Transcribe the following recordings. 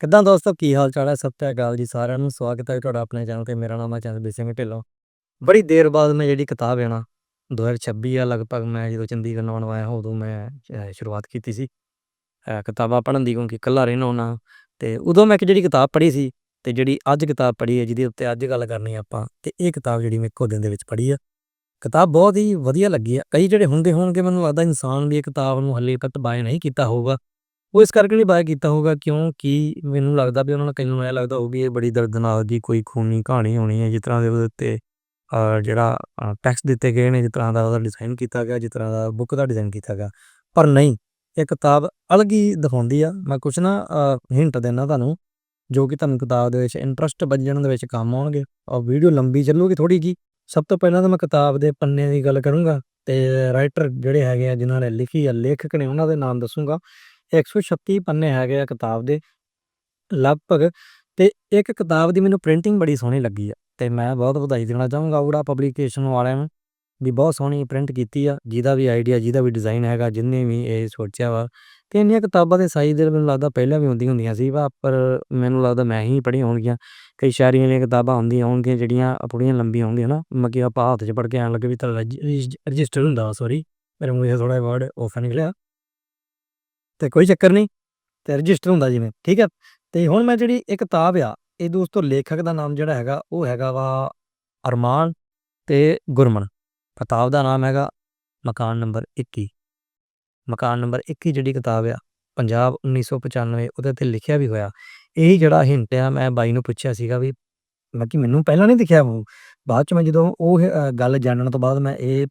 ਕਿੱਦਾਂ ਦੋਸਤੋ, ਕੀ ਹਾਲ ਚਾਲ ਹੈ? ਸਤਿ ਸ਼੍ਰੀ ਅਕਾਲ ਜੀ ਸਾਰਿਆਂ ਨੂੰ, ਸਵਾਗਤ ਹੈ ਤੁਹਾਡਾ ਆਪਣੇ ਚੈਨਲ ਤੇ। ਮੇਰਾ ਨਾਮ ਹੈ ਚੰਦਬੀਰ ਸਿੰਘ ਢਿੱਲੋਂ। ਬੜੀ ਦੇਰ ਬਾਅਦ ਮੈਂ ਜਿਹੜੀ ਕਿਤਾਬ ਹੈ ਨਾ 2026 ਆ ਲਗਭਗ, ਮੈਂ ਜਦੋਂ ਚੰਡੀਗੜ੍ਹ ਨਵਾਂ ਨਵਾਂ ਆਇਆ ਉਦੋਂ ਮੈਂ ਸ਼ੁਰੂਆਤ ਕੀਤੀ ਸੀ। ਕਿਤਾਬਾਂ ਪੜ੍ਹਨ ਦੀ, ਕਿਉਂਕਿ ਇਕੱਲਾ ਰਹਿਣਾ ਹੁੰਦਾ। ਤੇ ਉਦੋਂ ਮੈਂ ਇੱਕ ਜਿਹੜੀ ਕਿਤਾਬ ਪੜ੍ਹੀ ਸੀ, ਤੇ ਜਿਹੜੀ ਅੱਜ ਕਿਤਾਬ ਪੜ੍ਹੀ ਹੈ, ਜਿਹਦੇ ਉੱਤੇ ਅੱਜ ਗੱਲ ਕਰਨੀ ਆਪਾਂ, ਤੇ ਇਹ ਕਿਤਾਬ ਜਿਹੜੀ ਮੈਂ ਇੱਕੋ ਦਿਨ ਦੇ ਵਿੱਚ ਪੜ੍ਹੀ ਆ। ਕਿਤਾਬ ਬਹੁਤ ਹੀ ਵਧੀਆ ਲੱਗੀ ਆ। ਕਈ ਜਿਹੜੇ ਹੁੰਦੇ ਹੋਣਗੇ, ਮੈਨੂੰ ਲੱਗਦਾ ਇਨਸਾਨ ਵੀ ਇਹ ਕਿਤਾਬ ਨੂੰ ਹੱਲੇ ਤੱਕ ਬਾਏ ਨਹੀਂ ਕੀਤਾ ਹੋਊਗਾ। ਉਹ ਇਸ ਕਰਕੇ ਨਹੀਂ ਬਾਏ ਕੀਤਾ ਹੋਊਗਾ ਕਿਉਂਕਿ ਮੈਨੂੰ ਲੱਗਦਾ ਵੀ ਉਹਨਾਂ ਨੂੰ ਕਈ ਨੂੰ ਇਹ ਲੱਗਦਾ ਹੋਊ ਵੀ ਇਹ ਬੜੀ ਦਰਦਨਾਕ ਜੀ ਕੋਈ ਖੂਨੀ ਕਹਾਣੀ ਹੋਣੀ ਹੈ, ਜਿਸ ਤਰ੍ਹਾਂ ਦੇ ਉਹਦੇ ਉੱਤੇ ਜਿਹੜਾ ਟੈਕਸਟ ਦਿੱਤੇ ਗਏ ਨੇ, ਜਿਸ ਤਰ੍ਹਾਂ ਦਾ ਉਹਦਾ ਡਿਜ਼ਾਈਨ ਕੀਤਾ ਗਿਆ, ਜਿਸ ਤਰ੍ਹਾਂ ਦਾ ਬੁੱਕ ਦਾ ਡਿਜ਼ਾਈਨ ਕੀਤਾ ਗਿਆ। ਪਰ ਨਹੀਂ, ਇਹ ਕਿਤਾਬ ਅਲੱਗ ਹੀ ਦਿਖਾਉਂਦੀ ਆ। ਮੈਂ ਕੁਛ ਨਾ ਹਿੰਟ ਦੇਣਾ ਤੁਹਾਨੂੰ, ਜੋ ਕਿ ਤੁਹਾਨੂੰ ਕਿਤਾਬ ਦੇ ਵਿੱਚ ਇੰਟਰਸਟ ਵੱਜਣ ਦੇ ਵਿੱਚ ਕੰਮ ਆਉਣਗੇ। ਔਰ ਵੀਡੀਓ ਲੰਬੀ ਚੱਲੂਗੀ ਥੋੜੀ ਜੀ ਸਭ ਤੋਂ ਪਹਿਲਾਂ ਤਾਂ ਮੈਂ ਕਿਤਾਬ ਦੇ ਪੰਨੇ ਦੀ ਗੱਲ ਕਰੂੰਗਾ, ਤੇ ਰਾਈਟਰ ਜਿਹੜੇ ਹੈਗੇ ਆ, ਜਿਨ੍ਹਾਂ ਨੇ ਲਿਖੀ ਆ, ਲੇਖਕ ਨੇ ਉਹਨਾਂ ਦੇ ਨਾਮ ਦੱਸੂਗਾ। 136 ਪੰਨੇ ਹੈਗੇ ਆ ਕਿਤਾਬ ਦੇ, ਲਗਭਗ। ਤੇ ਇੱਕ ਕਿਤਾਬ ਦੀ ਮੈਨੂੰ ਪ੍ਰਿੰਟਿੰਗ ਬੜੀ ਸੋਹਣੀ ਲੱਗੀ ਆ, ਤੇ ਮੈਂ ਬਹੁਤ ਵਧਾਈ ਦੇਣਾ ਚਾਹੂੰਗਾ ਉਹੜਾ ਪਬਲੀਕੇਸ਼ਨ ਵਾਲਿਆਂ ਨੂੰ, ਵੀ ਬਹੁਤ ਸੋਹਣੀ ਪ੍ਰਿੰਟ ਕੀਤੀ ਆ, ਜਿਹਦਾ ਵੀ ਆਈਡੀਆ ਜਿਹਦਾ ਵੀ ਡਿਜ਼ਾਈਨ ਹੈਗਾ, ਜਿੰਨੇ ਵੀ ਇਹ ਸੋਚਿਆ ਵਾ। ਤੇ ਇੰਨੀਆਂ ਕਿਤਾਬਾਂ ਦੇ ਸਾਈਜ਼ ਦੇ ਮੈਨੂੰ ਲੱਗਦਾ ਪਹਿਲਾਂ ਵੀ ਹੁੰਦੀਆਂ ਹੁੰਦੀਆਂ ਸੀ ਵਾ, ਪਰ ਮੈਨੂੰ ਲੱਗਦਾ ਮੈਂ ਹੀ ਪੜ੍ਹੀਆਂ ਹੋਣਗੀਆਂ। ਕਈ ਸ਼ਾਇਰੀਆਂ ਦੀਆਂ ਕਿਤਾਬਾਂ ਹੁੰਦੀਆਂ ਹੋਣਗੀਆਂ, ਜਿਹੜੀਆਂ ਥੋੜ੍ਹੀਆਂ ਲੰਬੀਆਂ ਹੁੰਦੀਆਂ ਨਾ ਮੱਕੀ ਆਪਾਂ ਹੱਥ 'ਚ ਪੜ੍ਹ ਕੇ ਐਂ ਲੱਗੇ ਵੀ ਤਾਂ ਰਜਿਸਟਰ ਹੁੰਦਾ ਸੌਰੀ ਮੇਰੇ ਮੂੰਹ 'ਚ ਥੋੜਾ ਵਰਡ ਆਫ ਨਿਕਲਿਆ। ਤੇ ਕੋਈ ਚੱਕਰ ਨਹੀਂ, ਤੇ ਰਜਿਸਟਰ ਹੁੰਦਾ ਜਿਵੇਂ, ਠੀਕ ਹੈ ਤੇ ਹੁਣ ਮੈਂ ਜਿਹੜੀ ਇਹ ਕਿਤਾਬ ਆ, ਇਹ ਦੋਸਤੋ ਲੇਖਕ ਦਾ ਨਾਮ ਜਿਹੜਾ ਹੈਗਾ, ਉਹ ਹੈਗਾ ਵਾ ਅਰਮਾਨ ਤੇ ਗੁਰਮਨ। ਕਿਤਾਬ ਦਾ ਨਾਮ ਹੈਗਾ ਮਕਾਨ ਨੰਬਰ 21 ਮਕਾਨ ਨੰਬਰ 21 ਜਿਹੜੀ ਕਿਤਾਬ ਆ, ਪੰਜਾਬ 1995 ਉਹਦੇ ਤੇ ਲਿਖਿਆ ਵੀ ਹੋਇਆ। ਇਹ ਜਿਹੜਾ ਹਿੰਟ ਆ, ਮੈਂ ਬਾਈ ਨੂੰ ਪੁੱਛਿਆ ਸੀਗਾ ਵੀ, ਮੈਂ ਕਿ ਮੈਨੂੰ ਪਹਿਲਾਂ ਨਹੀਂ ਦਿਖਿਆ ਉਹ, ਬਾਅਦ ਚ ਮੈਂ ਜਦੋਂ ਉਹ ਗੱਲ ਜਾਣਨ ਤੋਂ ਬਾਅਦ ਮੈਂ ਇਹ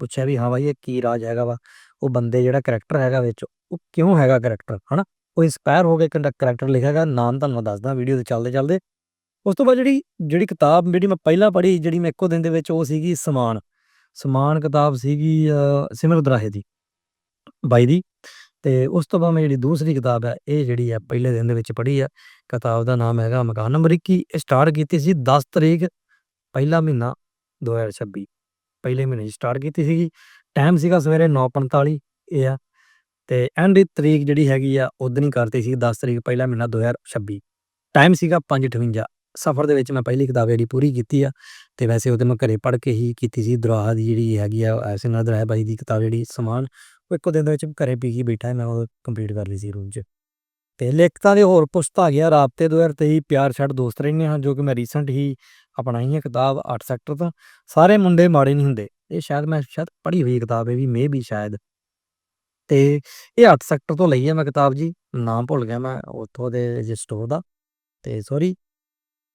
ਪੁੱਛਿਆ ਵੀ ਹਾਂ ਬਾਈ, ਇਹ ਕੀ ਰਾਜ ਹੈਗਾ ਵਾ? ਉਹ ਬੰਦੇ ਜਿਹੜਾ ਕਰੈਕਟਰ ਹੈਗਾ ਵਿੱਚ ਉਹ ਕਿਉਂ ਹੈਗਾ ਕਰੈਕਟਰ ਹਨਾ? ਉਹ ਇਨਸਪਾਇਰ ਹੋ ਕੇ ਕਰੈਕਟਰ ਲਿਖਿਆਗਾ ਨਾਮ ਤੁਹਾਨੂੰ ਮੈਂ ਦੱਸਦਾ ਵੀਡੀਓ ਦੇ ਚੱਲਦੇ ਚੱਲਦੇ। ਉਸ ਤੋਂ ਬਾਅਦ ਜਿਹੜੀ ਜਿਹੜੀ ਕਿਤਾਬ ਜਿਹੜੀ ਮੈਂ ਪਹਿਲਾਂ ਪੜ੍ਹੀ ਜਿਹੜੀ ਮੈਂ ਇੱਕੋ ਦਿਨ ਦੇ ਵਿੱਚ ਉਹ ਸੀਗੀ ਸਮਾਨ। ਸਮਾਨ ਕਿਤਾਬ ਸੀਗੀ ਅ, ਸਿਮਰਤ ਦੀ ਬਾਈ ਦੀ। ਤੇ ਉਸ ਤੋਂ ਬਾਅਦ ਮੈਂ ਜਿਹੜੀ ਦੂਸਰੀ ਕਿਤਾਬ ਹੈ ਇਹ ਜਿਹੜੀ ਹੈ ਪਹਿਲੇ ਦਿਨ ਦੇ ਵਿੱਚ ਪੜ੍ਹੀ ਆ ਕਿਤਾਬ ਦਾ ਨਾਮ ਹੈਗਾ ਮਕਾਨ ਨੰਬਰ 21 ਇਹ ਸਟਾਰਟ ਕੀਤੀ ਸੀ 10 ਤਰੀਕ ਪਹਿਲਾ ਮਹੀਨਾ 2026 ਪਹਿਲੇ ਮਹੀਨੇ 'ਚ ਸਟਾਰਟ ਕੀਤੀ ਸੀਗੀ। ਟਾਈਮ ਸੀਗਾ ਸਵੇਰੇ 9:45 ਇਹ ਆ ਤੇ ਐਂਡ ਦੀ ਤਰੀਕ ਜਿਹੜੀ ਹੈਗੀ ਆ ਉਦੋਂ ਹੀ ਕਰਤੀ ਸੀ 10 ਤਰੀਕ ਪਹਿਲਾ ਮਹੀਨਾ 2026 ਟਾਈਮ ਸੀਗਾ 5:58 ਸਫ਼ਰ ਦੇ ਵਿੱਚ ਮੈਂ ਪਹਿਲੀ ਕਿਤਾਬ ਜਿਹੜੀ ਪੂਰੀ ਕੀਤੀ ਆ, ਤੇ ਵੈਸੇ ਉਹਦੇ ਮੈਂ ਘਰੇ ਪੜ੍ਹ ਕੇ ਹੀ ਕੀਤੀ ਸੀ, ਦਰਾਹ ਦੀ ਜਿਹੜੀ ਹੈਗੀ ਆ, ਐਸੇ ਨਦਰ ਹੈ ਬਾਈ ਦੀ ਕਿਤਾਬ ਜਿਹੜੀ ਸਮਾਨ, ਉਹ ਇੱਕੋ ਦਿਨ ਦੇ ਵਿੱਚ ਘਰੇ ਪੀ ਕੇ ਬੈਠਾ, ਮੈਂ ਉਹ ਕੰਪਲੀਟ ਕਰ ਲਈ ਸੀ ਰੂਮ 'ਚ। ਤੇ ਲਿਖਤਾਂ ਦੇ ਹੋਰ ਪੁਸਤ ਆ ਗਿਆ, ਰਾਬਤੇ 2023 ਪਿਆਰ ਛੱਡ ਦੋਸਤ ਰਹਿੰਦੇ ਹਾਂ, ਜੋ ਕਿ ਮੈਂ ਰੀਸੈਂਟ ਹੀ ਅਪਣਾਈ ਹੈ ਕਿਤਾਬ 8 ਸੈਕਟਰ ਤੋਂ। ਸਾਰੇ ਮੁੰਡੇ ਮਾੜੇ ਨਹੀਂ ਹੁੰਦੇ। ਇਹ ਸ਼ਾਇਦ ਮੈਂ ਸ਼ਾਇਦ ਪੜ੍ਹੀ ਹੋਈ ਕਿਤਾਬ ਹੈ ਵੀ ਮੇ ਵੀ ਸ਼ਾਇਦ। ਤੇ ਇਹ 8 ਸੈਕਟਰ ਤੋਂ ਲਈ ਹੈ ਮੈਂ ਕਿਤਾਬ ਜੀ, ਨਾਮ ਭੁੱਲ ਗਿਆ ਮੈਂ ਉੱਥੋਂ ਦੇ ਸਟੋਰ ਦਾ, ਤੇ ਸੌਰੀ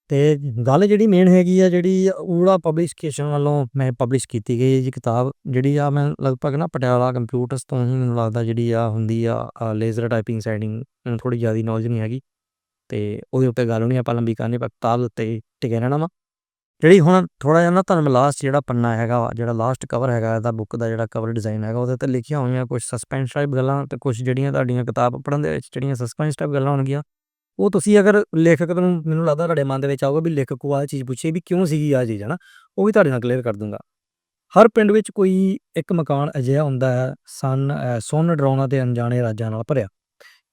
ਤੇ ਗੱਲ ਜਿਹੜੀ ਮੇਨ ਹੈਗੀ ਆ ਜਿਹੜੀ ਊੜਾ ਪਬਲਿਕੇਸ਼ਨ ਵੱਲੋਂ ਮੈਂ ਪਬਲਿਸ਼ ਕੀਤੀ ਗਈ ਜੀ ਕਿਤਾਬ, ਜਿਹੜੀ ਆ ਮੈਂ ਲਗਭਗ ਨਾ ਪਟਿਆਲਾ ਕੰਪਿਊਟਰਸ ਤੋਂ ਹੀ ਮੈਨੂੰ ਲੱਗਦਾ ਜਿਹੜੀ ਆ ਹੁੰਦੀ ਆ ਲੇਜ਼ਰ ਟਾਈਪਿੰਗ ਸੈਟਿੰਗ ਮੈਨੂੰ ਥੋੜੀ ਜ਼ਿਆਦਾ ਨੌਲੇਜ ਨਹੀਂ ਹੈਗੀ, ਤੇ ਉਹਦੇ ਉੱਤੇ ਗੱਲ ਨਹੀਂ ਆਪਾਂ ਲੰਬੀ ਕਰਨੀ ਪਰ ਕਿਤਾਬ ਦੇ ਉੱਤੇ ਟਿਕੇ ਰਹਿਣਾ ਵਾ। ਜਿਹੜੀ ਹੁਣ ਥੋੜਾ ਜਿਹਾ ਨਾ ਤੁਹਾਨੂੰ ਲਾਸਟ ਜਿਹੜਾ ਪੰਨਾ ਹੈਗਾ ਵਾ ਜਿਹੜਾ ਲਾਸਟ ਕਵਰ ਹੈਗਾ ਇਹਦਾ ਬੁੱਕ ਦਾ ਜਿਹੜਾ ਕਵਰ ਡਿਜ਼ਾਈਨ ਹੈਗਾ ਉਹਦੇ ਤੇ ਲਿਖੀਆਂ ਹੋਈਆਂ ਕੁਝ ਸਸਪੈਂਸ ਟਾਈਪ ਗੱਲਾਂ ਤੇ ਕੁਝ ਜਿਹੜੀਆਂ ਤੁਹਾਡੀਆਂ ਕਿਤਾਬ ਪੜ੍ਹਨ ਦੇ ਵਿੱਚ ਜਿਹੜੀਆਂ ਸਸਪੈਂਸ ਟਾਈਪ ਗੱਲਾਂ ਹੋਣਗੀਆਂ ਉਹ ਤੁਸੀਂ ਅਗਰ ਲੇਖਕ ਨੂੰ ਮੈਨੂੰ ਲੱਗਦਾ ਤੁਹਾਡੇ ਮਨ ਦੇ ਵਿੱਚ ਆਊਗਾ ਵੀ ਲੇਖਕ ਕੋ ਆਹ ਚੀਜ਼ ਪੁੱਛੀ ਵੀ ਕਿਉਂ ਸੀਗੀ ਆ ਚੀਜ਼ ਹਨਾ? ਉਹ ਵੀ ਤੁਹਾਡੇ ਨਾਲ ਕਲੀਅਰ ਕਰ ਦੂੰਗਾ। ਹਰ ਪਿੰਡ ਵਿੱਚ ਕੋਈ ਇੱਕ ਮਕਾਨ ਅਜਿਹਾ ਹੁੰਦਾ ਹੈ ਸਨ ਅ, ਸੁੰਨ ਡਰਾਉਣਾ ਤੇ ਅਣਜਾਣੇ ਰਾਜਾਂ ਨਾਲ ਭਰਿਆ।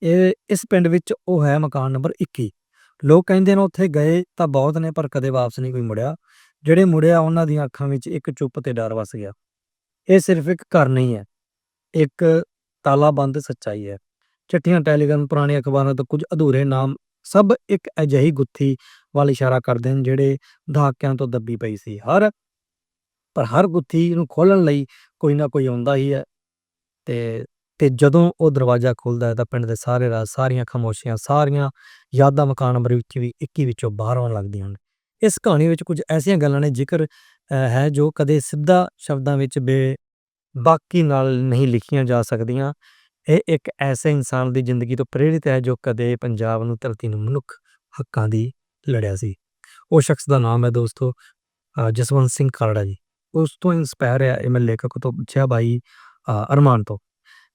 ਇਹ ਇਸ ਪਿੰਡ ਵਿੱਚ ਉਹ ਹੈ ਮਕਾਨ ਨੰਬਰ 21 ਲੋਕ ਕਹਿੰਦੇ ਨੇ ਉੱਥੇ ਗਏ ਤਾਂ ਬਹੁਤ ਨੇ, ਪਰ ਕਦੇ ਵਾਪਸ ਨਹੀਂ ਕੋਈ ਮੁੜਿਆ। ਜਿਹੜੇ ਮੁੜਿਆ, ਉਹਨਾਂ ਦੀਆਂ ਅੱਖਾਂ ਵਿੱਚ ਇੱਕ ਚੁੱਪ ਤੇ ਡਰ ਵਸ ਗਿਆ। ਇਹ ਸਿਰਫ ਇੱਕ ਘਰ ਨਹੀਂ ਹੈ, ਇੱਕ ਤਾਲਾਬੰਦ ਸੱਚਾਈ ਹੈ। ਚਿੱਠੀਆਂ, ਟੈਲੀਗ੍ਰਾਮ, ਪੁਰਾਣੀਆਂ ਅਖਬਾਰਾਂ ਤੋਂ ਕੁਝ ਅਧੂਰੇ ਨਾਮ ਸਭ ਇੱਕ ਅਜਿਹੀ ਗੁੱਥੀ ਵੱਲ ਇਸ਼ਾਰਾ ਕਰਦੇ ਹਨ, ਜਿਹੜੇ ਦਹਾਕਿਆਂ ਤੋਂ ਦੱਬੀ ਪਈ ਸੀ। ਹਰ, ਪਰ ਹਰ ਗੁੱਥੀ ਨੂੰ ਖੋਲਣ ਲਈ ਕੋਈ ਨਾ ਕੋਈ ਆਉਂਦਾ ਹੀ ਹੈ ਤੇ ਤੇ ਜਦੋਂ ਉਹ ਦਰਵਾਜ਼ਾ ਖੁੱਲਦਾ ਹੈ ਤਾਂ ਪਿੰਡ ਦੇ ਸਾਰੇ ਰਾਜ਼, ਸਾਰੀਆਂ ਖਾਮੋਸ਼ੀਆਂ, ਸਾਰੀਆਂ ਯਾਦਾਂ ਮਕਾਨ ਨੰਬਰ ਵਿੱਚ ਵੀ 21 ਵਿੱਚੋਂ ਬਾਹਰ ਆਉਣ ਲੱਗਦੀਆਂ ਹਨ। ਇਸ ਕਹਾਣੀ ਵਿੱਚ ਕੁਝ ਐਸੀਆਂ ਗੱਲਾਂ ਨੇ ਜ਼ਿਕਰ ਹੈ ਜੋ ਕਦੇ ਸਿੱਧਾ ਸ਼ਬਦਾਂ ਵਿੱਚ ਬੇ ਬਾਕੀ ਨਾਲ ਨਹੀਂ ਲਿਖੀਆਂ ਜਾ ਸਕਦੀਆਂ। ਇਹ ਇੱਕ ਐਸੇ ਇਨਸਾਨ ਦੀ ਜ਼ਿੰਦਗੀ ਤੋਂ ਪ੍ਰੇਰਿਤ ਹੈ ਜੋ ਕਦੇ ਪੰਜਾਬ ਨੂੰ ਧਰਤੀ ਨੂੰ ਮਨੁੱਖ ਹੱਕਾਂ ਦੀ ਲੜਿਆ ਸੀ। ਉਹ ਸ਼ਖਸ ਦਾ ਨਾਮ ਹੈ ਦੋਸਤੋ ਜਸਵੰਤ ਸਿੰਘ ਕਾਲੜਾ ਜੀ। ਉਸ ਤੋਂ ਇਨਸਪਾਇਰ ਹੈ ਇਹ ਮੈਂ ਲੇਖਕ ਤੋਂ ਪੁੱਛਿਆ ਬਾਈ ਅਰਮਾਨ ਤੋਂ।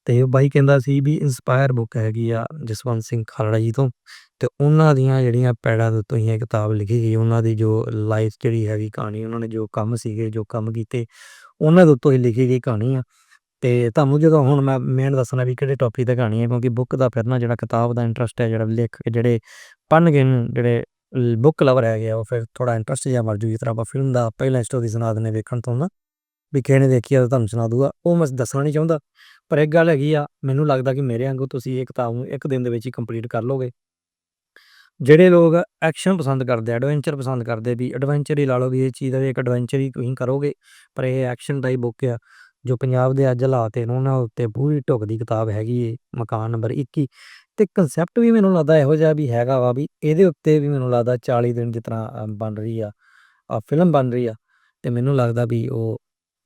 ਤੇ ਬਾਈ ਕਹਿੰਦਾ ਸੀ ਵੀ ਇਨਸਪਾਇਰ ਬੁੱਕ ਹੈਗੀ ਆ ਜਸਵੰਤ ਸਿੰਘ ਖਾਲੜਾ ਜੀ ਤੋਂ ਤੇ ਉਹਨਾਂ ਦੀਆਂ ਜਿਹੜੀਆਂ ਪੈੜਾਂ ਦੇ ਉੱਤੋਂ ਹੀ ਇਹ ਕਿਤਾਬ ਲਿਖੀ ਗਈ, ਉਹਨਾਂ ਦੀ ਜੋ ਲਾਈਫ ਜਿਹੜੀ ਹੈਗੀ ਕਹਾਣੀ, ਉਹਨਾਂ ਨੇ ਜੋ ਕੰਮ ਸੀਗੇ, ਜੋ ਕੰਮ ਕੀਤੇ, ਉਹਨਾਂ ਦੇ ਉੱਤੋਂ ਹੀ ਲਿਖੀ ਗਈ ਕਹਾਣੀ ਆ। ਤੇ ਤੁਹਾਨੂੰ ਜਦੋਂ ਹੁਣ ਮੈਂ ਮੇਨ ਦੱਸਣਾ ਵੀ ਕਿਹੜੇ ਟੌਪਿਕ ਤੇ ਕਹਾਣੀ ਹੈ ਕਿਉਂਕਿ ਬੁੱਕ ਦਾ ਫਿਰ ਨਾ ਜਿਹੜਾ ਕਿਤਾਬ ਦਾ ਇੰਟਰਸਟ ਹੈ ਜਿਹੜਾ ਲਿਖ ਕੇ ਜਿਹੜੇ ਪੜ੍ਹਨਗੇ ਜਿਹੜੇ ਬੁੱਕ ਲਵਰ ਹੈਗੇ ਆ, ਉਹ ਫਿਰ ਥੋੜਾ ਇੰਟਰਸਟ ਜਿਹਾ ਮਰ ਜੂ ਜਿਸ ਤਰ੍ਹਾਂ ਆਪਾਂ ਫਿਲਮ ਦਾ ਪਹਿਲਾ ਸਟੋਰੀ ਸੁਣਾ ਦਿੰਦੇ ਵੇਖਣ ਤੋਂ ਨਾ। ਵੀ ਕਿਹਨੇ ਨੇ ਦੇਖੀ ਆ ਤਾਂ ਤੁਹਾਨੂੰ ਸੁਣਾ ਦੂਗਾ ਉਹ ਮੈਂ ਦੱਸਣਾ ਨਹੀਂ ਚਾਹੁੰਦਾ, ਪਰ ਇੱਕ ਗੱਲ ਹੈਗੀ ਆ, ਮੈਨੂੰ ਲੱਗਦਾ ਕਿ ਮੇਰੇ ਵਾਂਗੂ ਤੁਸੀਂ ਇਹ ਕਿਤਾਬ ਨੂੰ ਇੱਕ ਦਿਨ ਦੇ ਵਿੱਚ ਹੀ ਕੰਪਲੀਟ ਕਰ ਲੋਗੇ। ਜਿਹੜੇ ਲੋਕ ਐਕਸ਼ਨ ਪਸੰਦ ਕਰਦੇ ਐਡਵੈਂਚਰ ਪਸੰਦ ਕਰਦੇ, ਵੀ ਐਡਵੈਂਚਰ ਹੀ ਲਾ ਲਓ, ਵੀ ਇਹ ਚੀਜ਼ ਦਾ ਇੱਕ ਐਡਵੈਂਚਰ ਹੀ ਤੁਸੀਂ ਕਰੋਗੇ, ਪਰ ਇਹ ਐਕਸ਼ਨ ਦਾ ਹੀ ਬੁੱਕ ਆ, ਜੋ ਪੰਜਾਬ ਦੇ ਅੱਜ ਹਾਲਾਤ ਨੇ, ਉਹਨਾਂ ਉੱਤੇ ਪੂਰੀ ਢੁੱਕਦੀ ਕਿਤਾਬ ਹੈਗੀ ਏ, ਮਕਾਨ ਨੰਬਰ 21 ਤੇ ਕਨਸੈਪਟ ਵੀ ਮੈਨੂੰ ਲੱਗਦਾ ਇਹੋ ਜਿਹਾ ਵੀ ਹੈਗਾ ਵਾ ਵੀ ਇਹਦੇ ਉੱਤੇ ਵੀ ਮੈਨੂੰ ਲੱਗਦਾ 40 ਦਿਨ ਜਿਸ ਤਰ੍ਹਾਂ ਬਣ ਰਹੀ ਆ ਆ ਫਿਲਮ ਬਣ ਰਹੀ ਆ, ਤੇ ਮੈਨੂੰ ਲੱਗਦਾ ਵੀ ਉਹ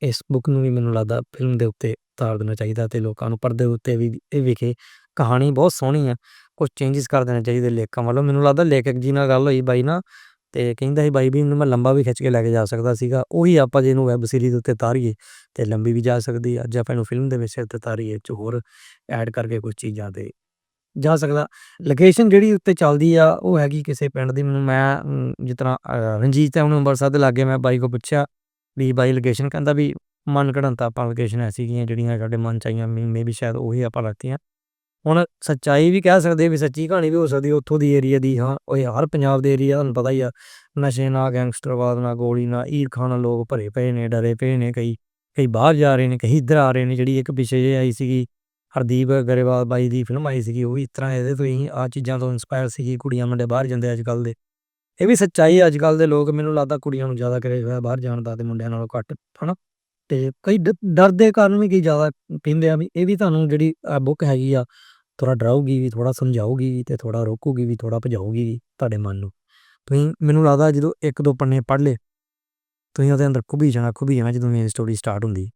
ਇਸ ਬੁੱਕ ਨੂੰ ਵੀ ਮੈਨੂੰ ਲੱਗਦਾ ਫਿਲਮ ਦੇ ਉੱਤੇ ਉਤਾਰ ਦੇਣਾ ਚਾਹੀਦਾ ਤੇ ਲੋਕਾਂ ਨੂੰ ਪਰਦੇ ਉੱਤੇ ਵੀ ਇਹ ਵਿਖੇ, ਕਹਾਣੀ ਬਹੁਤ ਸੋਹਣੀ ਆ ਕੁਝ ਚੇਂਜਸ ਕਰ ਦੇਣੇ ਚਾਹੀਦੇ ਲੇਖਕਾਂ ਵੱਲੋਂ। ਮੈਨੂੰ ਲੱਗਦਾ ਲੇਖਕ ਜੀ ਨਾਲ ਗੱਲ ਹੋਈ ਬਾਈ ਨਾ ਤੇ ਕਹਿੰਦਾ ਸੀ, ਬਾਈ ਵੀ ਇਹਨੂੰ ਮੈਂ ਲੰਬਾ ਵੀ ਖਿੱਚ ਕੇ ਲੈ ਕੇ ਜਾ ਸਕਦਾ ਸੀਗਾ, ਉਹੀ ਆਪਾਂ ਜੇ ਇਹਨੂੰ ਵੈਬ ਸੀਰੀਜ਼ ਉੱਤੇ ਤਾਰੀਏ ਤੇ ਲੰਬੀ ਵੀ ਜਾ ਸਕਦੀ ਆ ਜੇ ਆਪਾਂ ਇਹਨੂੰ ਫਿਲਮ ਦੇ ਵਿੱਚ ਉੱਤੇ ਤਾਰੀਏ ਚ ਹੋਰ ਐਡ ਕਰਕੇ ਕੁਝ ਚੀਜ਼ਾਂ ਤੇ ਜਾ ਸਕਦਾ। ਲੋਕੇਸ਼ਨ ਜਿਹੜੀ ਉੱਤੇ ਚੱਲਦੀ ਆ, ਉਹ ਹੈਗੀ ਕਿਸੇ ਪਿੰਡ ਦੀ। ਮੈਨੂੰ ਮੈਂ ਜਿਸ ਤਰ੍ਹਾਂ ਰਣਜੀਤ ਹੈ, ਉਹਨੂੰ ਅੰਬਰਸਰ ਦੇ ਲਾਗੇ ਮੈਂ ਬਾਈ ਕੋ ਪੁੱਛਿਆ ਵੀ ਬਾਈ ਲੋਕੇਸ਼ਨ ਕਹਿੰਦਾ ਵੀ ਮਨ ਘੜੰਤਾ ਆਪਾਂ ਲੋਕੇਸ਼ਨ ਐਸੀ ਗਈਆਂ ਜਿਹੜੀਆਂ ਸਾਡੇ ਮਨ ਚਾਹੀਆਂ ਮੇ ਵੀ ਸ਼ਾਇਦ ਉਹੀ ਆਪਾਂ ਰੱਖਤੀਆਂ। ਹੁਣ ਸੱਚਾਈ ਵੀ ਕਹਿ ਸਕਦੇ ਵੀ ਸੱਚੀ ਕਹਾਣੀ ਵੀ ਹੋ ਸਕਦੀ ਉੱਥੋਂ ਦੀ ਏਰੀਆ ਦੀ, ਹਾਂ, ਉਹ ਹਰ ਪੰਜਾਬ ਦੇ ਏਰੀਆ ਤੁਹਾਨੂੰ ਪਤਾ ਹੀ ਆ, ਨਸ਼ੇ ਨਾਲ ਗੈਂਗਸਟਰਵਾਦ ਨਾਲ ਗੋਲੀ, ਨਾ ਈਰਖਾ ਨਾਲ ਲੋਕ ਭਰੇ ਪਏ ਨੇ, ਡਰੇ ਪਏ ਨੇ, ਕਈ ਕਈ ਬਾਹਰ ਜਾ ਰਹੇ ਨੇ, ਕਈ ਇੱਧਰ ਆ ਰਹੇ ਨੇ, ਜਿਹੜੀ ਇੱਕ ਪਿਛੇ ਜੇ ਆਈ ਸੀਗੀ, ਹਰਦੀਪ ਗਰੇਵਾਲ ਬਾਈ ਦੀ ਫਿਲਮ ਆਈ ਸੀਗੀ, ਉਹ ਵੀ ਇਸ ਤਰ੍ਹਾਂ ਇਹਦੇ ਤੋਂ ਹੀ ਆ ਚੀਜ਼ਾਂ ਤੋਂ ਇਨਸਪਾਇਰ ਸੀਗੀ, ਕੁੜੀਆਂ ਮੁੰਡੇ ਬਾਹਰ ਜਾਂਦੇ ਅੱਜ ਕੱਲ ਦੇ। ਇਹ ਵੀ ਸੱਚਾਈ ਅੱਜ ਕੱਲ ਦੇ ਲੋਕ ਮੈਨੂੰ ਲੱਗਦਾ ਕੁੜੀਆਂ ਨੂੰ ਜ਼ਿਆਦਾ ਕਰੇ ਹੋਇਆ ਬਾਹਰ ਜਾਣ ਦਾ ਤੇ ਮੁੰਡਿਆਂ ਨਾਲੋਂ ਘੱਟ, ਹਨਾ? ਤੇ ਕਈ ਡਰ ਦੇ ਕਾਰਨ ਵੀ ਕਈ ਜ਼ਿਆਦਾ ਪੀਂਦੇ ਆ ਵੀ, ਇਹ ਵੀ ਤੁਹਾਨੂੰ ਜਿਹੜੀ ਬੁੱਕ ਹੈਗੀ ਆ ਥੋੜਾ ਡਰਾਊਗੀ ਵੀ ਥੋੜਾ ਸਮਝਾਊਗੀ ਵੀ ਤੇ ਥੋੜਾ ਰੋਕੂਗੀ ਵੀ ਥੋੜਾ ਭਜਾਊਗੀ ਵੀ ਤੁਹਾਡੇ ਮਨ ਨੂੰ। ਤੁਸੀਂ, ਮੈਨੂੰ ਲੱਗਦਾ ਜਦੋਂ ਇੱਕ ਦੋ ਪੰਨੇ ਪੜ੍ਹ ਲੇ ਤੁਸੀਂ ਉਹਦੇ ਅੰਦਰ ਖੁਬੀ ਜਾਣਾ ਖੁਬੀ ਜਾਣਾ ਜਦੋਂ ਇਹ ਸਟੋਰੀ ਸਟਾਰਟ ਹੁੰਦੀ।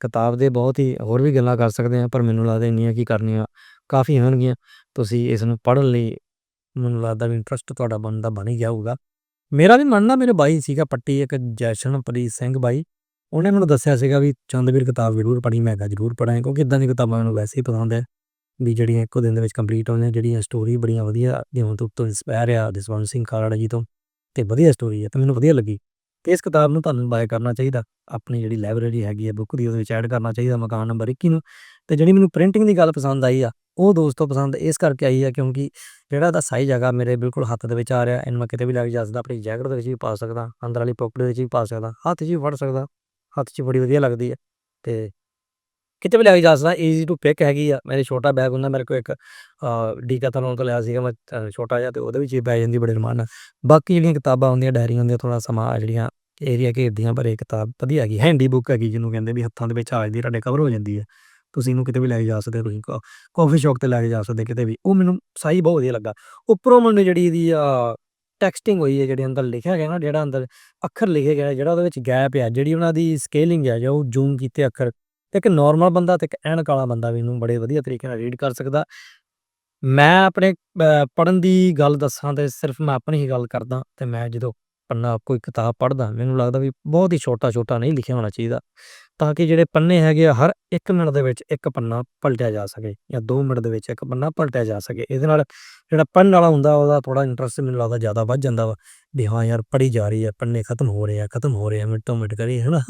ਕਿਤਾਬ ਦੇ ਬਹੁਤ ਹੀ ਹੋਰ ਵੀ ਗੱਲਾਂ ਕਰ ਸਕਦੇ ਆ, ਪਰ ਮੈਨੂੰ ਲੱਗਦਾ ਇੰਨੀਆਂ ਕੀ ਕਰਨੀਆਂ, ਕਾਫੀ ਹੋਣਗੀਆਂ, ਤੁਸੀਂ ਇਸ ਨੂੰ ਪੜ੍ਹਨ ਲਈ ਮੈਨੂੰ ਲੱਗਦਾ ਵੀ ਇੰਟਰਸਟ ਤੁਹਾਡਾ ਬਣਦਾ ਬਣ ਹੀ ਜਾਊਗਾ। ਮੇਰਾ ਵੀ ਮੰਨਣਾ, ਮੇਰੇ ਬਾਈ ਸੀਗਾ ਪੱਟੀ, ਇੱਕ ਜੈਸ਼ਨਪ੍ਰੀਤ ਸਿੰਘ ਬਾਈ। ਉਹਨੇ ਮੈਨੂੰ ਦੱਸਿਆ ਸੀਗਾ ਵੀ ਚੰਦਵੀਰ ਕਿਤਾਬ ਜ਼ਰੂਰ ਪੜ੍ਹੀ, ਮੈਂ ਕਿਹਾ ਜ਼ਰੂਰ ਪੜਾਂ ਕਿਉਂਕਿ ਇਦਾਂ ਦੀ ਕਿਤਾਬਾਂ ਮੈਨੂੰ ਵੈਸੇ ਹੀ ਪਸੰਦ ਹੈ ਵੀ ਜਿਹੜੀਆਂ ਇੱਕੋ ਦਿਨ ਦੇ ਵਿੱਚ ਕੰਪਲੀਟ ਹੋਣੀਆਂ ਜਿਹੜੀਆਂ ਸਟੋਰੀ ਬੜੀਆਂ ਵਧੀਆ ਜਿਵੇਂ ਤੋਂ ਤੋਂ ਇਨਸਪਾਇਰ ਆ ਜਸਵੰਤ ਸਿੰਘ ਖਾਲੜਾ ਜੀ ਤੋਂ, ਤੇ ਵਧੀਆ ਸਟੋਰੀ ਹੈ ਤੇ ਮੈਨੂੰ ਵਧੀਆ ਲੱਗੀ। ਤੇ ਇਸ ਕਿਤਾਬ ਨੂੰ ਤੁਹਾਨੂੰ ਬਾਏ ਕਰਨਾ ਚਾਹੀਦਾ, ਆਪਣੀ ਜਿਹੜੀ ਲਾਇਬ੍ਰੇਰੀ ਹੈਗੀ ਹੈ ਬੁੱਕ ਦੀ, ਉਹਦੇ ਵਿੱਚ ਐਡ ਕਰਨਾ ਚਾਹੀਦਾ ਮਕਾਨ ਨੰਬਰ 21 ਨੂੰ, ਤੇ ਜਿਹੜੀ ਮੈਨੂੰ ਪ੍ਰਿੰਟਿੰਗ ਦੀ ਗੱਲ ਪਸੰਦ ਆਈ ਆ ਉਹ ਦੋਸਤੋ ਪਸੰਦ ਇਸ ਕਰਕੇ ਆਈ ਹੈ ਕਿਉਂਕਿ ਜਿਹੜਾ ਦਾ ਸਾਈਜ਼ ਹੈਗਾ ਮੇਰੇ ਬਿਲਕੁਲ ਹੱਥ ਦੇ ਵਿੱਚ ਆ ਰਿਹਾ, ਇਹਨੂੰ ਮੈਂ ਕਿਤੇ ਵੀ ਲੈ ਕੇ ਜਾ ਸਕਦਾ, ਆਪਣੀ ਜੈਕਟ ਦੇ ਵਿੱਚ ਵੀ ਪਾ ਸਕਦਾ, ਅੰਦਰ ਵਾਲੀ ਪਾਕਟ ਦੇ ਵਿੱਚ ਵੀ ਪਾ ਸਕਦਾ, ਹੱਥ 'ਚ ਵੀ ਫੜ ਸਕਦਾ, ਹੱਥ 'ਚ ਬੜੀ ਵਧੀਆ ਲੱਗਦੀ ਹੈ ਤੇ ਕਿਤੇ ਵੀ ਲੈ ਕੇ ਜਾ ਸਕਦਾ ਈਜ਼ੀ ਟੂ ਪਿਕ ਹੈਗੀ ਆ, ਮੇਰੇ ਛੋਟਾ ਬੈਗ ਹੁੰਦਾ ਮੇਰੇ ਕੋਲ ਇੱਕ ਡੀਕਾਥਲੋਨ ਤੋਂ ਲਿਆ ਸੀਗਾ, ਮੈਂ ਛੋਟਾ ਜਿਹਾ ਤੇ ਉਹਦੇ ਵਿੱਚ ਹੀ ਪੈ ਜਾਂਦੀ ਬੜੇ ਰਮਾਨ ਨਾਲ, ਬਾਕੀ ਜਿਹੜੀਆਂ ਕਿਤਾਬਾਂ ਹੁੰਦੀਆਂ ਡਾਇਰੀ ਹੁੰਦੀਆਂ ਥੋੜਾ ਸਮਾਂ ਜਿਹੜੀਆਂ ਏਰੀਆ ਘੇਰਦੀਆਂ, ਪਰ ਇਹ ਕਿਤਾਬ ਵਧੀਆ ਹੈਗੀ ਹੈਂਡੀ ਬੁੱਕ ਹੈਗੀ ਜਿਹਨੂੰ ਕਹਿੰਦੇ ਵੀ ਹੱਥਾਂ ਦੇ ਵਿੱਚ ਆ ਜਾਂਦੀ, ਤੁਹਾਡੇ ਕਵਰ ਹੋ ਜਾਂਦੀ ਹੈ। ਤੁਸੀਂ ਇਹਨੂੰ ਕਿਤੇ ਵੀ ਲੈ ਕੇ ਜਾ ਸਕਦੇ ਤੁਸੀਂ ਕਾਫੀ ਸ਼ੌਪ ਤੇ ਲੈ ਕੇ ਜਾ ਸਕਦੇ ਕਿਤੇ ਵੀ। ਉਹ ਮੈਨੂੰ ਸਹੀ ਬਹੁਤ ਵਧੀਆ ਲੱਗਾ। ਉੱਪਰੋਂ ਮੈਨੂੰ ਜਿਹੜੀ ਇਹਦੀ ਆ ਟੈਕਸਟਿੰਗ ਹੋਈ ਹੈ, ਜਿਹੜੇ ਅੰਦਰ ਲਿਖਿਆ ਗਿਆ ਨਾ, ਜਿਹੜਾ ਅੰਦਰ ਅੱਖਰ ਲਿਖੇ ਗਏ ਜਿਹੜਾ ਉਹਦੇ ਵਿੱਚ ਗੈਪ ਹੈ ਜਿਹੜੀ ਉਹਨਾਂ ਦੀ ਸਕੇਲਿੰਗ ਹੈ ਜਾਂ ਉਹ ਜ਼ੂਮ ਕੀਤੇ ਅੱਖਰ, ਤੇ ਇੱਕ ਨਾਰਮਲ ਬੰਦਾ ਤੇ ਇੱਕ ਐਨਕ ਵਾਲਾ ਬੰਦਾ ਵੀ ਇਹਨੂੰ ਬੜੇ ਵਧੀਆ ਤਰੀਕੇ ਨਾਲ ਰੀਡ ਕਰ ਸਕਦਾ। ਮੈਂ ਆਪਣੇ ਪੜਨ ਦੀ ਗੱਲ ਦੱਸਾਂ ਤੇ ਸਿਰਫ ਮੈਂ ਆਪਣੀ ਹੀ ਗੱਲ ਕਰਦਾ ਤੇ ਮੈਂ ਜਦੋਂ ਪੰਨਾ ਕੋਈ ਕਿਤਾਬ ਪੜ੍ਹਦਾ, ਮੈਨੂੰ ਲੱਗਦਾ ਵੀ ਬਹੁਤ ਹੀ ਛੋਟਾ ਛੋਟਾ ਨਹੀਂ ਲਿਖਿਆ ਹੋਣਾ ਚਾਹੀਦਾ, ਤਾਂ ਕਿ ਜਿਹੜੇ ਪੰਨੇ ਹੈਗੇ ਆ, ਹਰ 1 ਮਿੰਟ ਦੇ ਵਿੱਚ ਇੱਕ ਪੰਨਾ ਪਲਟਿਆ ਜਾ ਸਕੇ ਜਾਂ 2 ਮਿੰਟ ਦੇ ਵਿੱਚ ਇੱਕ ਪੰਨਾ ਪਲਟਿਆ ਜਾ ਸਕੇ। ਇਹਦੇ ਨਾਲ ਜਿਹੜਾ ਪੜਨ ਵਾਲਾ ਹੁੰਦਾ, ਉਹਦਾ ਥੋੜਾ ਇੰਟਰਸਟ ਮੈਨੂੰ ਲੱਗਦਾ ਜ਼ਿਆਦਾ ਵੱਧ ਜਾਂਦਾ ਵਾ, ਵੀ ਹਾਂ ਯਾਰ ਪੜੀ ਜਾ ਰਹੀ ਹੈ ਪੰਨੇ ਖਤਮ ਹੋ ਰਹੇ ਆ, ਖਤਮ ਹੋ ਰਹੇ ਆ, ਮਿੰਟੋ ਮਿੰਟ ਕਰੀ ਹਨਾ?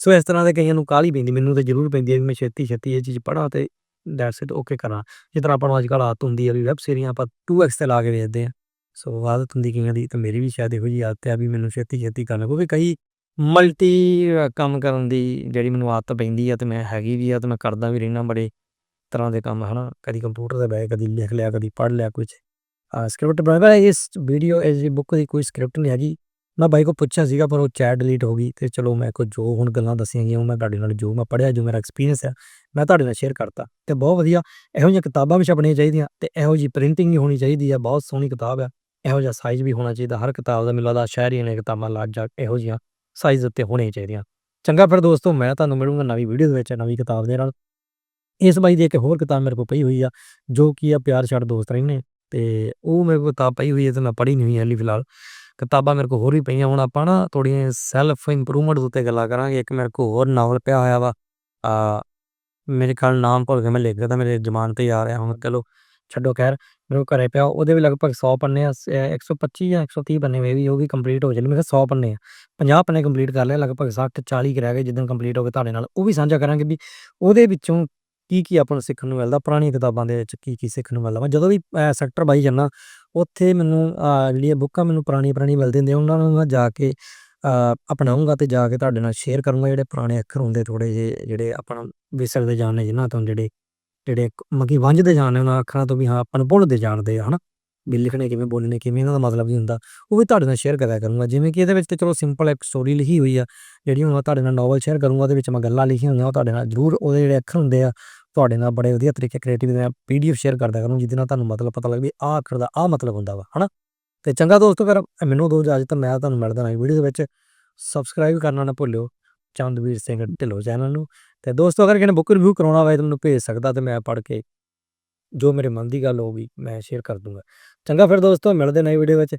ਸੋ ਇਸ ਤਰ੍ਹਾਂ ਦੇ ਕਈਆਂ ਨੂੰ ਕਾਹਲੀ ਪੈਂਦੀ, ਮੈਨੂੰ ਤੇ ਜ਼ਰੂਰ ਪੈਂਦੀ ਹੈ ਵੀ ਮੈਂ ਛੇਤੀ ਛੇਤੀ ਇਹ ਚੀਜ਼ ਪੜਾਂ ਤੇ ਦੈਟਸ ਇਟ ਓਕੇ ਕਰਾਂ। ਜਿਸ ਤਰ੍ਹਾਂ ਆਪਾਂ ਨੂੰ ਅੱਜ ਕੱਲ ਆਦਤ ਹੁੰਦੀ ਹੈ ਵੀ ਵੈਬ ਸੀਰੀਆਂ ਆਪਾਂ 2x ਤੇ ਲਾ ਕੇ ਵੇਚਦੇ ਆ। ਸੋ ਆਦਤ ਹੁੰਦੀ ਕਿਵੇਂ ਦੀ ਤਾਂ ਮੇਰੀ ਵੀ ਸ਼ਾਇਦ ਇਹੋ ਜੀ ਆਦਤ ਹੈ ਵੀ ਮੈਨੂੰ ਛੇਤੀ ਛੇਤੀ ਕਰਨਾ ਕਿਉਂਕਿ ਕਈ ਮਲਟੀ ਕੰਮ ਕਰਨ ਦੀ ਜਿਹੜੀ ਮੈਨੂੰ ਆਦਤ ਪੈਂਦੀ ਆ ਤੇ ਮੈਂ ਹੈਗੀ ਵੀ ਆ ਤੇ ਮੈਂ ਕਰਦਾ ਵੀ ਰਹਿਣਾ ਬੜੇ ਤਰ੍ਹਾਂ ਦੇ ਕੰਮ, ਹਨਾ। ਕਦੀ ਕੰਪਿਊਟਰ ਤੇ ਬਹਿ, ਕਦੀ ਲਿਖ ਲਿਆ, ਕਦੀ ਪੜ੍ਹ ਲਿਆ ਕੁਝ ਸਕ੍ਰਿਪਟ ਬਣਾਇਆ ਇਸ ਵੀਡੀਓ, ਇਸ ਬੁੱਕ ਦੀ ਕੋਈ ਸਕ੍ਰਿਪਟ ਨਹੀਂ ਹੈਗੀ। ਮੈਂ ਬਾਈ ਕੋ ਪੁੱਛਿਆ ਸੀਗਾ ਪਰ ਉਹ ਚੈਟ ਡਿਲੀਟ ਹੋ ਗਈ ਤੇ ਚਲੋ ਮੈਂ ਕੋ ਜੋ ਹੁਣ ਗੱਲਾਂ ਦੱਸੀਆਂ ਗਈਆਂ, ਉਹ ਮੈਂ ਤੁਹਾਡੇ ਨਾਲ ਜੋ ਮੈਂ ਪੜਿਆ ਜੋ ਮੇਰਾ ਐਕਸਪੀਰੀਅੰਸ ਹੈ ਮੈਂ ਤੁਹਾਡੇ ਨਾਲ ਸ਼ੇਅਰ ਕਰਤਾ। ਤੇ ਬਹੁਤ ਵਧੀਆ, ਇਹੋ ਜਿਹੀਆਂ ਕਿਤਾਬਾਂ ਵੀ ਛਪਣੀਆਂ ਚਾਹੀਦੀਆਂ ਤੇ ਇਹੋ ਜੀ ਪ੍ਰਿੰਟਿੰਗ ਵੀ ਹੋਣੀ ਚਾਹੀਦੀ ਆ, ਬਹੁਤ ਸੋਹਣੀ ਕਿਤਾਬ ਆ। ਇਹੋ ਜਿਹਾ ਸਾਈਜ਼ ਵੀ ਹੋਣਾ ਚਾਹੀਦਾ, ਹਰ ਕਿਤਾਬ ਦਾ ਮੈਨੂੰ ਲੱਗਦਾ ਸ਼ਹਿਰੀਆਂ ਨੇ ਕਿਤਾਬਾਂ ਲੱਗ ਜਾ ਇਹੋ ਜਿਹੀਆਂ ਸਾਈਜ਼ ਉੱਤੇ ਹੋਣੀਆਂ ਚਾਹੀਦੀਆਂ। ਚੰਗਾ ਫਿਰ ਦੋਸਤੋ, ਮੈਂ ਤੁਹਾਨੂੰ ਮਿਲੂੰਗਾ ਨਵੀਂ ਵੀਡੀਓ ਦੇ ਵਿੱਚ, ਨਵੀਂ ਕਿਤਾਬ ਦੇ ਨਾਲ। ਇਸ ਬਾਈ ਦੀ ਇੱਕ ਹੋਰ ਕਿਤਾਬ ਮੇਰੇ ਕੋਲ ਪਈ ਹੋਈ ਆ, ਜੋ ਕੀ ਆ ਪਿਆਰ ਛੱਡ ਦੋਸਤ ਰਹਿੰਦੇ ਤੇ ਉਹ ਮੇਰੇ ਕੋਲ ਕਿਤਾਬ ਪਈ ਹੋਈ ਹੈ ਤੇ ਮੈਂ ਪੜ੍ਹੀ ਨਹੀਂ ਹੋਈ ਹਾਲੀ ਫਿਲਹਾਲ। ਕਿਤਾਬਾਂ ਮੇਰੇ ਕੋਲ ਹੋਰ ਵੀ ਪਈਆਂ, ਹੁਣ ਆਪਾਂ ਨਾ ਥੋੜੀਆਂ ਸੈਲਫ ਇੰਪਰੂਵਮੈਂਟ ਉੱਤੇ ਗੱਲਾਂ ਕਰਾਂਗੇ। ਇੱਕ ਮੇਰੇ ਕੋਲ ਹੋਰ ਨਾਵਲ ਪਿਆ ਹੋਇਆ ਵਾ, ਆ ਮੇਰੇ ਖਿਆਲ ਨਾਮ ਭੁੱਲ ਗਿਆ ਮੈਂ ਲਿਖ ਦਿੱਤਾ, ਮੇਰੇ ਜ਼ਮਾਨ ਤੇ ਆ ਰਿਹਾ ਹੁਣ ਚਲੋ ਛੱਡੋ ਖੈਰ। ਮੇਰੇ ਕੋਲ ਘਰੇ ਪਿਆ, ਉਹਦੇ ਵੀ ਲਗਭਗ 100 ਪੰਨੇ ਆ, ਸ- ਅਹ 125 ਜਾਂ 130 ਪੰਨੇ ਮੇ ਵੀ ਉਹ ਵੀ ਕੰਪਲੀਟ ਹੋ ਜਾਣੇ ਮੇਰੇ ਕੋਲ 100 ਪੰਨੇ ਆ 50 ਪੰਨੇ ਕੰਪਲੀਟ ਕਰ ਲਏ, ਲਗਭਗ 60 40 ਕੁ ਰਹਿ ਗਏ ਜਿੱਦਣ ਕੰਪਲੀਟ ਹੋ ਗਏ ਤੁਹਾਡੇ ਨਾਲ, ਉਹ ਵੀ ਸਾਂਝਾ ਕਰਾਂਗੇ ਵੀ ਉਹਦੇ ਵਿੱਚੋਂ ਕੀ ਕੀ ਆਪਾਂ ਨੂੰ ਸਿੱਖਣ ਨੂੰ ਮਿਲਦਾ, ਪੁਰਾਣੀਆਂ ਕਿਤਾਬਾਂ ਦੇ ਵਿੱਚ ਕੀ ਕੀ ਸਿੱਖਣ ਨੂੰ ਮਿਲਦਾ, ਮੈਂ ਜਦੋਂ ਵੀ ਸੈਕਟਰ ਬਾਈ ਜਾਂਦਾ, ਉੱਥੇ ਮੈਨੂੰ ਜਿਹੜੀਆਂ ਬੁੱਕਾਂ ਮੈਨੂੰ ਪੁਰਾਣੀਆਂ ਪੁਰਾਣੀਆਂ ਮਿਲਦੀ ਹੁੰਦੀਆਂ, ਉਹਨਾਂ ਨੂੰ ਮੈਂ ਜਾ ਕੇ ਅਪਣਾਉਂਗਾ ਅਪਣਾਊਂਗਾ ਤੇ ਜਾ ਕੇ ਤੁਹਾਡੇ ਨਾਲ ਸ਼ੇਅਰ ਕਰੂੰਗਾ, ਜਿਹੜੇ ਪੁਰਾਣੇ ਅੱਖਰ ਹੁੰਦੇ ਥੋੜੇ ਜਿਹੇ ਜਿਹੜੇ ਆਪਾਂ ਵਿਸਰਦੇ ਜਾਣੇ ਜਿਨ੍ਹਾਂ ਤੋਂ ਜਿਹੜੇ ਜਿਹੜੇ ਮਗੀ ਵੰਝਦੇ ਜਾਣੇ ਉਹਨਾਂ ਅੱਖਰਾਂ ਤੋਂ ਵੀ ਹਾਂ, ਆਪਾਂ ਨੂੰ ਭੁੱਲਦੇ ਜਾਣਦੇ ਆ, ਹਨਾ? ਵੀ ਲਿਖਣੇ ਕਿਵੇਂ, ਬੋਲਣੇ ਕਿਵੇਂ ਇਹਨਾਂ ਦਾ ਮਤਲਬ ਕੀ ਹੁੰਦਾ। ਉਹ ਵੀ ਤੁਹਾਡੇ ਨਾਲ ਸ਼ੇਅਰ ਕਰਿਆ ਕਰੂੰਗਾ। ਜਿਵੇਂ ਕਿ ਇਹਦੇ ਵਿੱਚ ਤੇ ਚਲੋ ਸਿੰਪਲ ਇੱਕ ਸਟੋਰੀ ਲਿਖੀ ਹੋਈ ਆ, ਜਿਹੜੀ ਹੁਣ ਮੈਂ ਤੁਹਾਡੇ ਨਾਲ ਨੋਵਲ ਸ਼ੇਅਰ ਕਰੂੰਗਾ, ਉਹਦੇ ਵਿੱਚ ਮੈਂ ਗੱਲਾਂ ਲਿਖੀਆਂ ਹੋਈਆਂ, ਉਹ ਤੁਹਾਡੇ ਨਾਲ ਜ਼ਰੂਰ ਉਹਦੇ ਜਿਹੜੇ ਅੱਖਰ ਹੁੰਦੇ ਆ, ਤੁਹਾਡੇ ਨਾਲ ਬੜੇ ਵਧੀਆ ਤਰੀਕੇ ਕ੍ਰੀਏਟਿਵ ਦੇ ਪੀਡੀਐਫ ਸ਼ੇਅਰ ਕਰਦਾ ਕਰੂੰ ਜਿਹਦੇ ਨਾਲ ਤੁਹਾਨੂੰ ਮਤਲਬ ਪਤਾ ਲੱਗੇ ਵੀ ਆਹ ਅੱਖਰ ਦਾ ਆਹ ਮਤਲਬ ਹੁੰਦਾ ਵਾ, ਹਨਾ? ਤੇ ਚੰਗਾ ਦੋਸਤੋ, ਫਿਰ ਮੈਨੂੰ ਦੋ ਇਜਾਜ਼ਤ ਮੈਂ ਤੁਹਾਨੂੰ ਮਿਲਦਾ ਹਾਂ ਵੀਡੀਓ ਦੇ ਵਿੱਚ। ਸਬਸਕ੍ਰਾਈਬ ਕਰਨਾ ਨਾ ਭੁੱਲਿਓ। ਚੰਦਵੀਰ ਸਿੰਘ ਢਿੱਲੋਂ ਚੈਨਲ ਨੂੰ। ਤੇ ਦੋਸਤੋ, ਅਗਰ ਕਿਸੇ ਨੇ ਬੁੱਕ ਰਿਵਿਊ ਕਰਾਉਣਾ ਹੋਵੇ ਤਾਂ ਭੇਜ ਸਕਦਾ ਤੇ ਮੈਂ ਪੜ੍ਹ ਕੇ ਜੋ ਮੇਰੇ ਮਨ ਦੀ ਗੱਲ ਹੋਊਗੀ, ਮੈਂ ਸ਼ੇਅਰ ਕਰ ਦੂੰਗਾ। ਚੰਗਾ ਫਿਰ ਦੋਸਤੋ, ਮਿਲਦੇ ਨਈ ਵੀਡੀਓ ਵਿੱਚ।